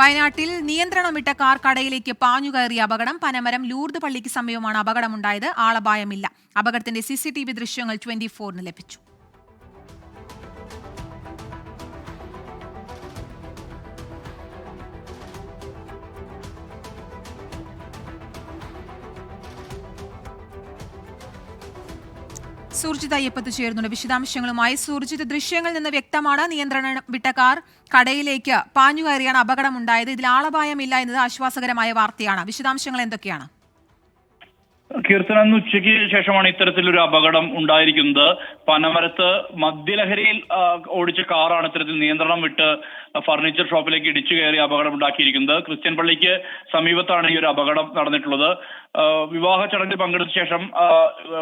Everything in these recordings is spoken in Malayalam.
വയനാട്ടിൽ നിയന്ത്രണം വിട്ട കാർ കടയിലേക്ക് പാഞ്ഞുകയറിയ അപകടം പനമരം ലൂർദ് പള്ളിക്ക് സമീപമാണ്. അപകടമുണ്ടായത് ആളപായമില്ല. അപകടത്തിന്റെ സി സി ടി വി ദൃശ്യങ്ങൾ ട്വന്റി ഫോറിന് ലഭിച്ചു. സുർജിത് അയ്യപ്പത്ത് ചേർന്നുണ്ട് വിശദാംശങ്ങളുമായി സൂർജിത് ദൃശ്യങ്ങളിൽ നിന്ന് വ്യക്തമാണ്. നിയന്ത്രണം വിട്ട കാർ കടയിലേക്ക് പാഞ്ഞു കയറിയാണ് അപകടമുണ്ടായത്. ഇതിൽ ആളപായമില്ല എന്നത് ആശ്വാസകരമായ വാർത്തയാണ്. വിശദാംശങ്ങൾ എന്തൊക്കെയാണ്? കീർത്തനന്ന് ഉച്ചയ്ക്ക് ശേഷമാണ് ഇത്തരത്തിലൊരു അപകടം ഉണ്ടായിരിക്കുന്നത്. പനമരത്ത് മദ്യലഹരിയിൽ ഓടിച്ച കാറാണ് ഇത്തരത്തിൽ നിയന്ത്രണം വിട്ട് ഫർണിച്ചർ ഷോപ്പിലേക്ക് ഇടിച്ചു കയറി അപകടം ഉണ്ടാക്കിയിരിക്കുന്നത് ക്രിസ്ത്യൻ പള്ളിക്ക് സമീപത്താണ് ഈ ഒരു അപകടം നടന്നിട്ടുള്ളത്. വിവാഹ ചടങ്ങിൽ പങ്കെടുത്ത ശേഷം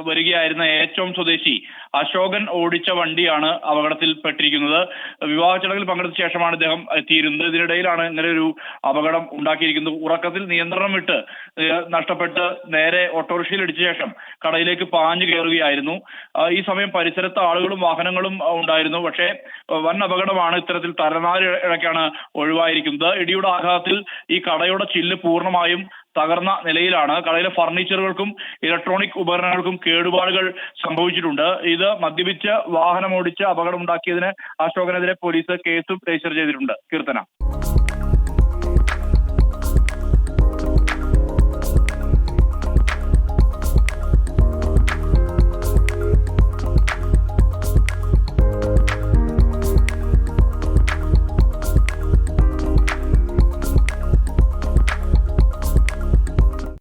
വരികയായിരുന്ന ഏറ്റവും സ്വദേശി അശോകൻ ഓടിച്ച വണ്ടിയാണ് അപകടത്തിൽ പെട്ടിരിക്കുന്നത് വിവാഹ ചടങ്ങിൽ പങ്കെടുത്ത ശേഷമാണ് ഇദ്ദേഹം എത്തിയിരുന്നത്. ഇതിനിടയിലാണ് ഇങ്ങനെ ഒരു അപകടം ഉണ്ടാക്കിയിരിക്കുന്നത്. ഉറക്കത്തിൽ നിയന്ത്രണം വിട്ട് നഷ്ടപ്പെട്ട് നേരെ ഓട്ടോറിക്ഷയിൽ ഇടിച്ച ശേഷം കടയിലേക്ക് പാഞ്ഞു കയറുകയായിരുന്നു. ഈ സമയം പരിസരത്ത് ആളുകളും വാഹനങ്ങളും ഉണ്ടായിരുന്നു. പക്ഷേ വൻ അപകടമാണ് ഇത്തരത്തിൽ തലനാരി ഇഴക്കാണ് ഒഴിവായിരിക്കുന്നത്. ഇടിയുടെ ആഘാതത്തിൽ ഈ കടയുടെ ചില്ല് പൂർണമായും തകർന്ന നിലയിലാണ്. കടയിലെ ഫർണിച്ചറുകൾക്കും ഇലക്ട്രോണിക് ഉപകരണങ്ങൾക്കും കേടുപാടുകൾ സംഭവിച്ചിട്ടുണ്ട്. ഇത് മദ്യപിച്ച് വാഹനം ഓടിച്ച് അപകടമുണ്ടാക്കിയതിന് അശോകനെതിരെ പോലീസ് കേസും രജിസ്റ്റർ ചെയ്തിട്ടുണ്ട്. കീർത്തന.